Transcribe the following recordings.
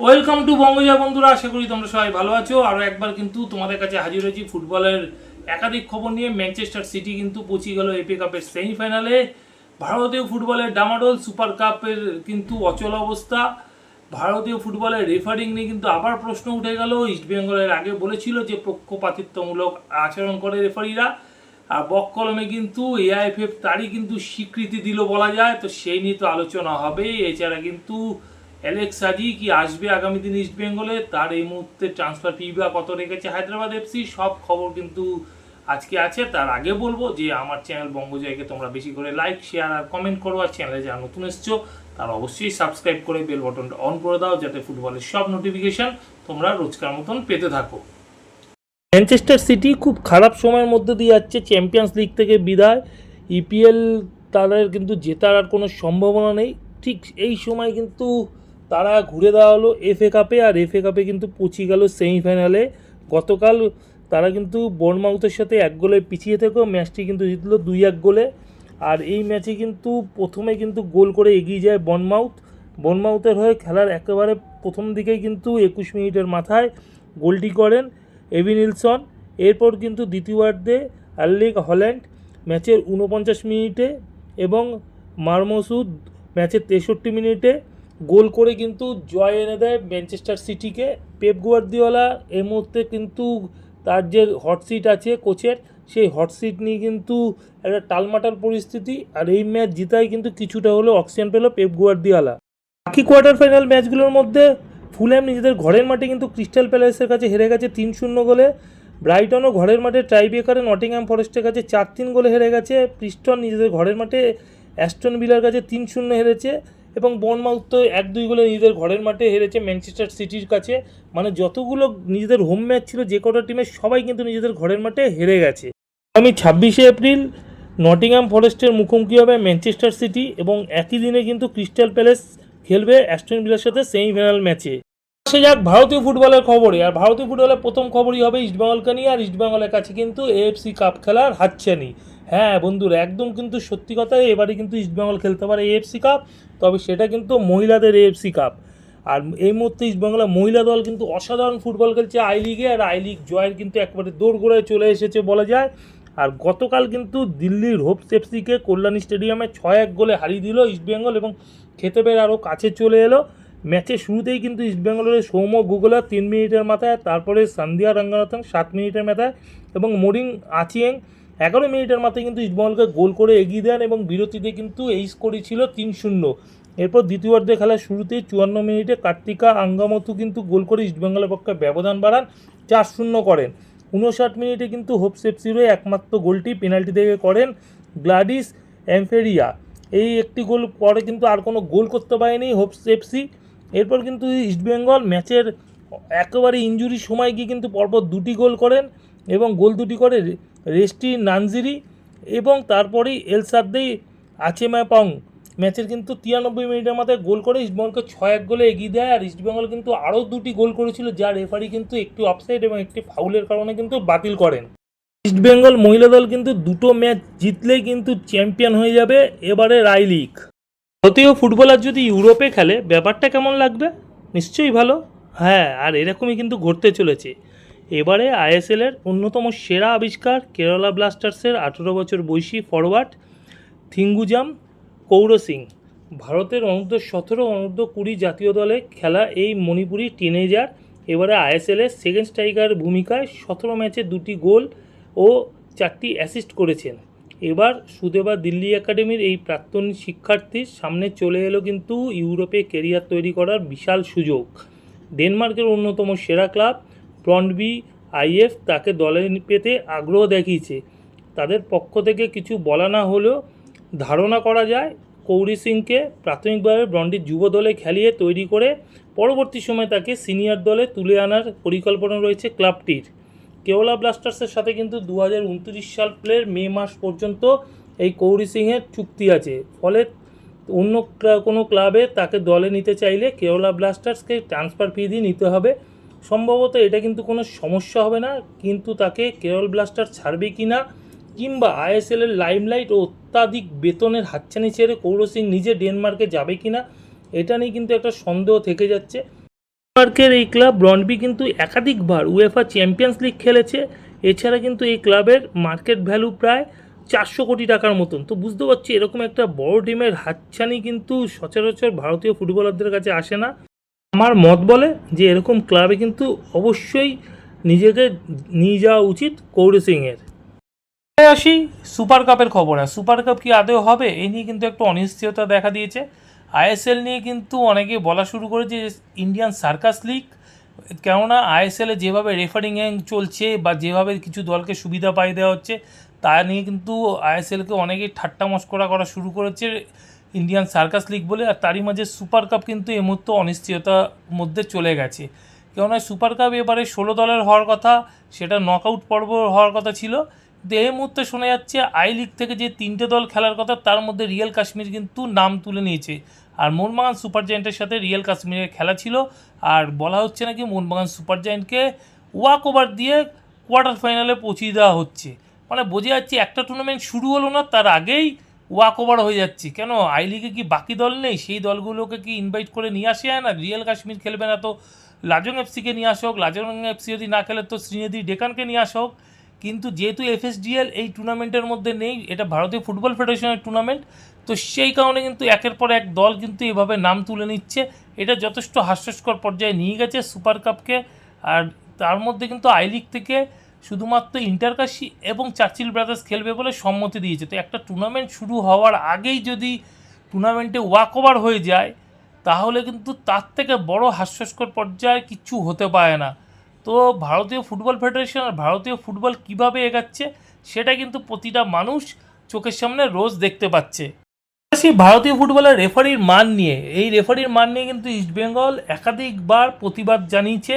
Welcome to বঙ্গজা বন্ধুরা, আশা করি তোমরা সবাই ভালো আছো। আরও একবার কিন্তু তোমাদের কাছে হাজির হয়েছি ফুটবলের একাধিক খবর নিয়ে। ম্যানচেস্টার সিটি কিন্তু পৌঁছে গেল এপি কাপের সেমিফাইনালে ভারতীয় ফুটবলের ডামাডোল সুপার কাপের কিন্তু অচল অবস্থা। ভারতীয় ফুটবলের রেফারিং নিয়ে কিন্তু আবার প্রশ্ন উঠে গেল। ইস্টবেঙ্গলের আগে বলেছিল যে পক্ষপাতিত্বমূলক আচরণ করে রেফারিরা আর বক কলমে কিন্তু এআইএফএফ তারই কিন্তু স্বীকৃতি দিল বলা যায়। তো সেই নিয়ে তো আলোচনা হবে। এছাড়া কিন্তু অ্যালেক্স সাজি কি আসবে আগামী দিন ইস্ট বেঙ্গলে তার এই মুহূর্তে ট্রান্সফার ফি বা কত রেখেছে হায়দ্রাবাদ এফসি সব খবর কিন্তু আজকে আছে। তার আগে বলব যে আমার চ্যানেল বঙ্গজয়কে তোমরা বেশি করে লাইক শেয়ার আর কমেন্ট করো। আর চ্যানেলে যারা নতুন এসছো, তারা অবশ্যই সাবস্ক্রাইব করে বেল বটনটা অন করে দাও যাতে ফুটবলের সব নোটিফিকেশন তোমরা রোজকার মতন পেতে থাকো। ম্যানচেস্টার সিটি খুব খারাপ সময়ের মধ্যে দিয়ে যাচ্ছে চ্যাম্পিয়ন্স লিগ থেকে বিদায়। ইপিএল তাদের কিন্তু জেতার আর কোনো সম্ভাবনা নেই। ঠিক এই সময় কিন্তু তারা ঘুরে দেওয়া হলো এফএ কাপে আর এফএ কাপে কিন্তু পৌঁছে গেল সেমিফাইনালে গতকাল তারা কিন্তু বর্নমাউথের সাথে এক গোলে পিছিয়ে থেকেও ম্যাচটি কিন্তু জিতলো দুই এক গোলে। আর এই ম্যাচে কিন্তু প্রথমে কিন্তু গোল করে এগিয়ে যায় বনমাউথ বনমাউথের হয়ে খেলার একেবারে প্রথম দিকেই কিন্তু একুশ মিনিটের মাথায় গোলটি করেন এভি নিলসন। এরপর কিন্তু দ্বিতীয়ার্ধে আর্লিক হল্যান্ড ম্যাচের উনপঞ্চাশ মিনিটে এবং মারমসুদ ম্যাচের তেষট্টি মিনিটে গোল করে কিন্তু জয় এনে দেয় ম্যানচেস্টার সিটিকে। পেপ গুয়ার্দিওলা এই মুহূর্তে কিন্তু তার যে হট সিট আছে কোচের, সেই হট সিট নিয়ে কিন্তু একটা টালমাটাল পরিস্থিতি আর এই ম্যাচ জিতাই কিন্তু কিছুটা হলেও অক্সিজেন পেল পেপ গুয়ার্দিওলা। বাকি কোয়ার্টার ফাইনাল ম্যাচগুলোর মধ্যে ফুলহ্যাম নিজেদের ঘরের মাঠে কিন্তু ক্রিস্টাল প্যালেসের কাছে হেরে গেছে তিন শূন্য গোলে। ব্রাইটনও ঘরের মাঠে টাইব্রেকারে নটিংহ্যাম ফরেস্টের কাছে চার তিন গোলে হেরে গেছে। প্রিস্টন নিজেদের ঘরের মাঠে অ্যাস্টন বিলার কাছে তিন শূন্য হেরেছে। এবং বনমাউথ তো এক দুই গোলে নিজেদের ঘরের মাঠে হেরেছে ম্যানচেস্টার সিটির কাছে। মানে যতগুলো নিজেদের হোম ম্যাচ ছিল যে কটা টিমের সবাই কিন্তু নিজেদের ঘরের মাঠে হেরে গেছে। আমি ছাব্বিশে এপ্রিল নটিংহ্যাম ফরেস্টের মুখোমুখি হবে ম্যানচেস্টার সিটি এবং একই দিনে কিন্তু ক্রিস্টাল প্যালেস খেলবে অ্যাস্টন ভিলার সাথে সেমিফাইনাল ম্যাচে। সে যাক, ভারতীয় ফুটবলের খবরে। আর ভারতীয় ফুটবলের প্রথম খবরই হবে ইস্টবেঙ্গলকে নিয়ে। আর ইস্টবেঙ্গলের কাছে কিন্তু এএফসি কাপ খেলার হাতছানি। হ্যাঁ বন্ধুরা, একদম কিন্তু সত্যি কথা, এবারে কিন্তু ইস্টবেঙ্গল খেলতে পারে এএফসি কাপ তবে সেটা কিন্তু মহিলাদের এএফসি কাপ আর এই মুহূর্তে ইস্টবেঙ্গলের মহিলা দল কিন্তু অসাধারণ ফুটবল খেলছে আই লিগে আর আই লিগ জয়ের কিন্তু একবারে দৌড় গোড়ায় চলে এসেছে বলা যায়। আর গতকাল কিন্তু দিল্লির হোপস এফসিকে কল্যাণী স্টেডিয়ামে ছয় এক গোলে হারিয়ে দিল ইস্টবেঙ্গল এবং খেতে পেরে আরও কাছে চলে এলো। ম্যাচের শুরুতেই কিন্তু ইস্টবেঙ্গলের সৌম্য গুগলা তিন মিনিটের মাথায়, তারপরে সন্ধ্যা রঙ্গনাথন সাত মিনিটের মাথায় এবং মোরিং আচিয়েং এগারো মিনিটের মাথায় কিন্তু ইস্টবেঙ্গলকে গোল করে এগিয়ে দেন এবং বিরতিতে কিন্তু এই স্কোরই ছিল তিন শূন্য। এরপর দ্বিতীয়ার্ধে খেলার শুরুতেই চুয়ান্ন মিনিটে কার্তিকা আঙ্গামতু কিন্তু গোল করে ইস্টবেঙ্গলের পক্ষে ব্যবধান বাড়ান, চার শূন্য করেন। উনষাট মিনিটে কিন্তু হোপ হয়ে একমাত্র গোলটি পেনাল্টি থেকে করেন গ্লাডিস অ্যাম্ফেরিয়া এই একটি গোল পরে কিন্তু আর কোনো গোল করতে পারেনি হোপ সেপসি এরপর কিন্তু ইস্টবেঙ্গল ম্যাচের একেবারে ইঞ্জুরি সময় গিয়ে কিন্তু পরপর দুটি গোল করেন এবং গোল দুটি করে রেস্টি নানজিরি এবং তারপরেই এলসাদ্দেই আচেমাপং ম্যাচের কিন্তু তিরানব্বই মিনিটের মাথায় গোল করে ইস্টবেঙ্গলকে ছয় এক গোলে এগিয়ে দেয় আর ইস্টবেঙ্গল কিন্তু আরও দুটি গোল করেছিল যা রেফারি কিন্তু একটি অফসাইড এবং একটি ফাউলের কারণে কিন্তু বাতিল করেন। ইস্টবেঙ্গল মহিলা দল কিন্তু দুটো ম্যাচ জিতলেই কিন্তু চ্যাম্পিয়ন হয়ে যাবে এবারে রাই লিগ। ভারতীয় ফুটবলার যদি ইউরোপে খেলে, ব্যাপারটা কেমন লাগবে? নিশ্চয়ই ভালো। হ্যাঁ আর এরকমই কিন্তু ঘটতে চলেছে। এবারে আইএসএলের অন্যতম সেরা আবিষ্কার কেরালা ব্লাস্টার্সের আঠেরো বছর বয়সী ফরওয়ার্ড থিঙ্গুজাম কৌর সিং ভারতের অনূর্ধ্ব সতেরো, অনূর্ধ্ব কুড়ি জাতীয় দলে খেলা এই মণিপুরি টিনেজার এবারে আইএসএলের সেকেন্ড স্ট্রাইকার ভূমিকায় সতেরো ম্যাচে দুটি গোল ও চারটি অ্যাসিস্ট করেছেন। এবার সুদেবা দিল্লি একাডেমির এই প্রাক্তন শিক্ষার্থীর সামনে চলে এলো কিন্তু ইউরোপে কেরিয়ার তৈরি করার বিশাল সুযোগ। ডেনমার্কের অন্যতম সেরা ক্লাব ব্রন্ডবি আইএফ তাকে দলে পেতে আগ্রহ দেখিয়েছে। তাদের পক্ষ থেকে কিছু বলা না হলেও ধারণা করা যায়, কৌরি সিংকে প্রাথমিকভাবে ব্রন্ডির যুব দলে খেলিয়ে তৈরি করে পরবর্তী সময়ে তাকে সিনিয়র দলে তুলে আনার পরিকল্পনা রয়েছে ক্লাবটির। কেওলা ব্লাস্টার্সের সাথে কিন্তু দু উনত্রিশ সালের মে মাস পর্যন্ত এই কৌরি সিংয়ের চুক্তি আছে। ফলে অন্য কোনো ক্লাবে তাকে দলে নিতে চাইলে কেওলা ব্লাস্টার্সকে ট্রান্সফার ফি দিয়ে নিতে হবে। সম্ভবত এটা কিন্তু কোনো সমস্যা হবে না, কিন্তু তাকে কেরল ব্লাস্টার ছাড়বে কি না, কিংবা আইএসএলের লাইমলাইট ও অত্যাধিক বেতনের হাতছানি ছেড়ে কৌর সিং নিজে ডেনমার্কে যাবে কি না, এটা নিয়ে কিন্তু একটা সন্দেহ থেকে যাচ্ছে। ডেনমার্কের এই ক্লাব ব্রন্ডবি কিন্তু একাধিকবার উয়েফা চ্যাম্পিয়ন্স লিগ খেলেছে, এছাড়া কিন্তু এই ক্লাবের মার্কেট ভ্যালু প্রায় চারশো কোটি টাকার মতন। তো বুঝতে পারছি এরকম একটা বড় টিমের হাতছানি কিন্তু সচরাচর ভারতীয় ফুটবলারদের কাছে আসে না। আমার মত বলে যে এরকম ক্লাবে কিন্তু অবশ্যই নিজেকে নিয়ে যাওয়া উচিত কৌরি সিংয়ের। আসি সুপার কাপের খবর। আর সুপার কাপ কি আদৌ হবে? এই নিয়ে কিন্তু একটু অনিশ্চয়তা দেখা দিয়েছে। আইএসএল নিয়ে কিন্তু অনেকে বলা শুরু করেছে যে ইন্ডিয়ান সার্কাস লিগ, কেননা আইএসএলে যেভাবে রেফারিং চলছে বা যেভাবে কিছু দলকে সুবিধা পাই দেওয়া হচ্ছে, তা নিয়ে কিন্তু আইএসএলকে অনেকেই ঠাট্টা মস্করা করা শুরু করেছে। ইন্ডিয়ান সার্কাস লিগ বলে, আর তারই মাঝে সুপার কাপ কিন্তু এই মুহূর্তে অনিশ্চয়তার মধ্যে চলে গেছে। কেননা সুপার কাপ এবারে ষোলো দলের হওয়ার কথা, সেটা নকআউট পর্ব হওয়ার কথা ছিল। কিন্তু এই মুহূর্তে শোনা যাচ্ছে, আই লিগ থেকে যে তিনটে দল খেলার কথা, তার মধ্যে রিয়েল কাশ্মীর কিন্তু নাম তুলে নিয়েছে। আর মোহনবাগান সুপার জায়েন্টের সাথে রিয়েল কাশ্মীরের খেলা ছিল, আর বলা হচ্ছে নাকি মোহনবাগান সুপার জায়েন্টকে ওয়াক ওভার দিয়ে কোয়ার্টার ফাইনালে পৌঁছিয়ে দেওয়া হচ্ছে। মানে বোঝা যাচ্ছে একটা টুর্নামেন্ট শুরু হলো না, তার আগেই ওয়াক ওভার হয়ে যাচ্ছে। কেন? আই লিগে কি বাকি দল নেই? সেই দলগুলোকে কি ইনভাইট করে নিয়ে আসে না রিয়েল কাশ্মীর খেলবে না তো লাজং এফসিকে নিয়ে আসা হোক লাজং এফসি যদি না খেলে তো শ্রীনিধি ডেকানকে নিয়ে আসা কিন্তু যেহেতু এফএসডিএল এই টুর্নামেন্টের মধ্যে নেই, এটা ভারতীয় ফুটবল ফেডারেশনের টুর্নামেন্ট তো সেই কারণে কিন্তু একের পর এক দল কিন্তু এভাবে নাম তুলে নিচ্ছে। এটা যথেষ্ট হাস্যস্কর পর্যায়ে নিয়ে গেছে সুপার কাপকে আর তার মধ্যে কিন্তু আই লিগ থেকে শুধুমাত্র ইন্টারকাশি এবং চার্চিল ব্রাদার্স খেলবে বলে সম্মতি দিয়েছে। তো একটা টুর্নামেন্ট শুরু হওয়ার আগেই যদি টুর্নামেন্টে ওয়াক ওভার হয়ে যায়, তাহলে কিন্তু তার থেকে বড় হাস্যস্কর পর্যায়ে কিচ্ছু হতে পারে না। তো ভারতীয় ফুটবল ফেডারেশন আর ভারতীয় ফুটবল কীভাবে এগাচ্ছে, সেটা কিন্তু প্রতিটা মানুষ চোখের সামনে রোজ দেখতে পাচ্ছে। সেই ভারতীয় ফুটবলের রেফারির মান নিয়ে। এই রেফারির মান নিয়ে কিন্তু ইস্টবেঙ্গল একাধিকবার প্রতিবাদ জানিয়েছে।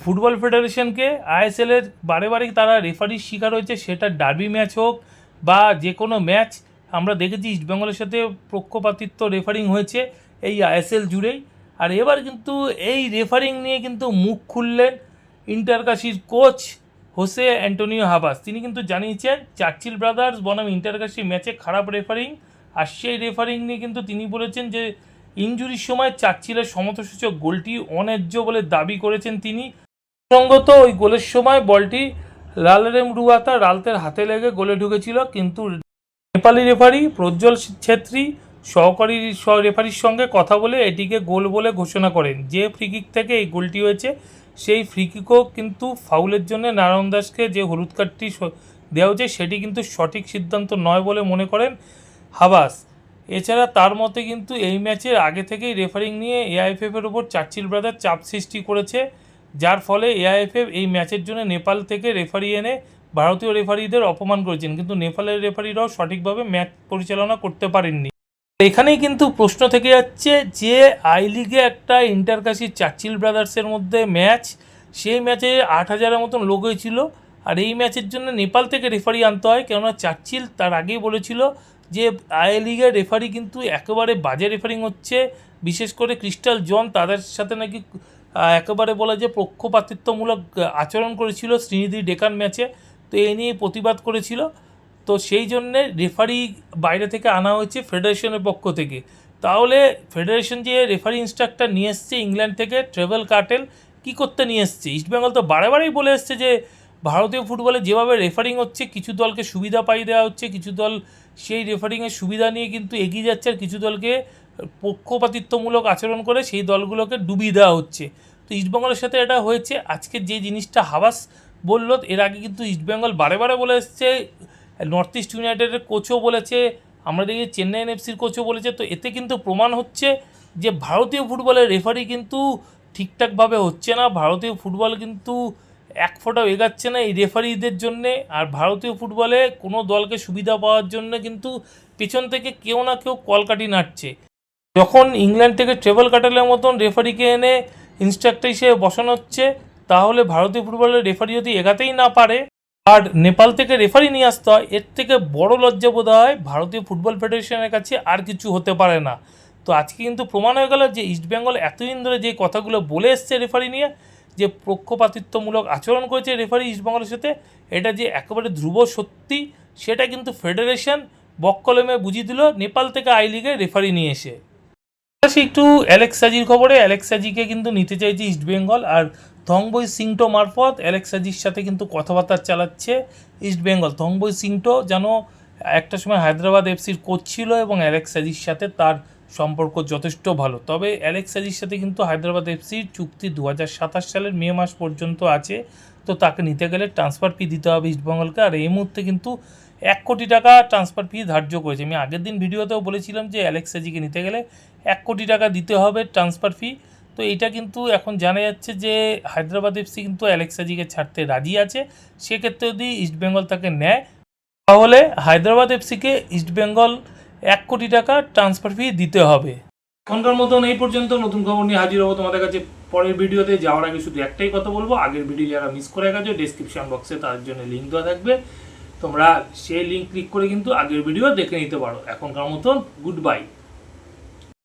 ফুটবল ফেডারেশনকে আইএসএলের বারে বারে তারা রেফারির শিকার হয়েছে, সেটা ডার্বি ম্যাচ হোক বা যে কোনো ম্যাচ। আমরা দেখেছি ইস্টবেঙ্গলের সাথে পক্ষপাতিত্ব রেফারিং হয়েছে এই আইএসএল জুড়েই। আর এবার কিন্তু এই রেফারিং নিয়ে কিন্তু মুখ খুললেন ইন্টারকাশির কোচ হোসে অ্যান্টোনিও হাবাস। তিনি কিন্তু জানিয়েছেন, চার্চিল ব্রাদার্স বনাম ইন্টারকাশি ম্যাচে খারাপ রেফারিং। আর সেই রেফারিং নিয়ে কিন্তু তিনি বলেছেন যে ইঞ্জুরির সময় চার্চিলের সমতসূচক গোলটি অন্যায্য বলে দাবি করেছেন তিনি। সঙ্গত ওই গোলের সময় বলটি লালরেম রুয়াতা রালতের হাতে লেগে গোলে ঢুকেছিল, কিন্তু নেপালি রেফারি প্রজ্জ্বল ছেত্রী সহকারী রেফারির সঙ্গে কথা বলে এটিকে গোল বলে ঘোষণা করেন। যে ফ্রিকিক থেকে এই গোলটি হয়েছে, সেই ফ্রিকিকও কিন্তু ফাউলের জন্য নারায়ণ দাসকে যে হলুদ কার্ডটি দেওয়া হয়েছে, সেটি কিন্তু সঠিক সিদ্ধান্ত নয় বলে মনে করেন হাবাস। এছাড়া তার মতে কিন্তু এই ম্যাচের আগে থেকেই রেফারিং নিয়ে এআইএফএফের ওপর চার্চিল ব্রাদার চাপ সৃষ্টি করেছে। যার ফলে এআইএফএফ এই ম্যাচের জন্য নেপাল থেকে রেফারি এনে ভারতীয় রেফারিদের অপমান করেছেন। কিন্তু নেপালের রেফারিরাও সঠিকভাবে ম্যাচ পরিচালনা করতে পারেননি। এখানেই কিন্তু প্রশ্ন থেকে যাচ্ছে যে, আই লিগে একটা ইন্টারকাশি চার্চিল ব্রাদার্সের মধ্যে ম্যাচ, সেই ম্যাচে আট হাজারের মতন লোক হয়েছিল। আর এই ম্যাচের জন্য নেপাল থেকে রেফারি আনতে হয়, কেননা চার্চিল তার আগেই বলেছিল যে, আই লিগের রেফারি কিন্তু একেবারে বাজে রেফারিং হচ্ছে। বিশেষ করে ক্রিস্টাল জন তাদের সাথে নাকি একেবারে বলা যে পক্ষপাতিত্বমূলক আচরণ করেছিল শ্রীনিধি ডেকান ম্যাচে। তো এই নিয়ে প্রতিবাদ করেছিল। তো সেই জন্যে রেফারি বাইরে থেকে আনা হয়েছে ফেডারেশনের পক্ষ থেকে। তাহলে ফেডারেশন যে রেফারি ইনস্ট্রাক্টর নিয়ে এসছে ইংল্যান্ড থেকে, ট্রেভেল কার্টেল, কি করতে নিয়ে এসছে? ইস্টবেঙ্গল তো বারে বারেই বলে এসছে যে, ভারতীয় ফুটবলে যেভাবে রেফারিং হচ্ছে, কিছু দলকে সুবিধা পাই দেওয়া হচ্ছে, কিছু দল সেই রেফারিংয়ের সুবিধা নিয়ে কিন্তু এগিয়ে যাচ্ছে, আর কিছু দলকে পক্ষপাতিত্বমূলক আচরণ করে সেই দলগুলোকে ডুবিয়ে দেওয়া হচ্ছে। তো ইস্টবেঙ্গলের সাথে এটা হয়েছে। আজকে যে জিনিসটা হাবাস বলল, এর আগে কিন্তু ইস্টবেঙ্গল বারে বারে বলে এসছে নর্থ ইস্ট ইউনাইটেডের কোচও বলেছে আমরা দেখি চেন্নাই এফসির কোচও বলেছে, তো এতে কিন্তু প্রমাণ হচ্ছে যে ভারতীয় ফুটবলের রেফারি কিন্তু ঠিকঠাকভাবে হচ্ছে না। ভারতীয় ফুটবল কিন্তু এক ফোঁটাও এগাচ্ছে না এই রেফারিদের জন্যে। আর ভারতীয় ফুটবলে কোনো দলকে সুবিধা পাওয়ার জন্য কিন্তু পেছন থেকে কেউ না কেউ কলকাটি নাড়ছে। যখন ইংল্যান্ড থেকে ট্রেভেল কাটালের মতন রেফারিকে এনে ইনস্ট্রাক্টর হিসেবে বসানো হচ্ছে, তাহলে ভারতীয় ফুটবলের রেফারি যদি এগাতেই না পারে, আর নেপাল থেকে রেফারি নিয়ে আসতে হয়, এর থেকে বড় লজ্জা বোধ হয় ভারতীয় ফুটবল ফেডারেশনের কাছে আর কিছু হতে পারে না। তো আজকে কিন্তু প্রমাণ হয়ে গেল যে ইস্টবেঙ্গল এতদিন ধরে যে কথাগুলো বলে এসছে রেফারি নিয়ে, যে পক্ষপাতিত্বমূলক আচরণ করেছে রেফারি ইস্টবেঙ্গলের সাথে, এটা যে একেবারে ধ্রুব সত্যি, সেটা কিন্তু ফেডারেশন বক্কলমে বুঝিয়ে দিল, নেপাল থেকে আই লিগে রেফারি নিয়ে এসে। আসি একটু অ্যালেক্সাজির খবরে, অ্যালেক্সাজিকে কিন্তু নিতে চাইছে ইস্টবেঙ্গল আর থংবই সিংটো মারফত অ্যালেক্সাজির সাথে কিন্তু কথাবার্তা চালাচ্ছে ইস্টবেঙ্গল থংবই সিংটো যেন একটা সময় হায়দ্রাবাদ এফসির কোচ ছিল এবং অ্যালেক্সাজির সাথে তার সম্পর্ক যথেষ্ট ভালো। তবে অ্যালেক্সাজির সাথে কিন্তু হায়দ্রাবাদ এফসির চুক্তি দু সাতাশ সালের মে মাস পর্যন্ত আছে। তো তাকে নিতে গেলে ট্রান্সফার ফি দিতে হবে ইস্টবেঙ্গলকে আর এই মুহূর্তে কিন্তু এক কোটি টাকা ট্রান্সফার ফি ধার্য করেছে। আমি আগের দিন ভিডিওতেও বলেছিলাম যে অ্যালেক্সাজিকে নিতে গেলে এক কোটি টাকা দিতে হবে ট্রান্সফার ফি তো এইটা কিন্তু এখন জানা যাচ্ছে যে হায়দ্রাবাদ এফসি কিন্তু অ্যালেক্সাজিকে ছাড়তে রাজি আছে। সেক্ষেত্রে যদি ইস্টবেঙ্গল তাকে নেয়, তাহলে হায়দ্রাবাদ এফসিকে ইস্টবেঙ্গল এক কোটি টাকা ট্রান্সফার ফি দিতে হবে। এখনকার মতন এই পর্যন্ত নতুন খবর নিয়ে হাজির হব তোমাদের কাছে পরের ভিডিওতে। যাওয়ার আগে শুধু একটাই কথা বলব, আগের ভিডিও যারা মিস করে গেছো ডিসক্রিপশন বক্সে তার জন্য লিঙ্ক দেওয়া থাকবে। তোমরা সেই লিঙ্ক ক্লিক করে কিন্তু আগের ভিডিও দেখে নিতে পারো। এখনকার মতন গুড বাই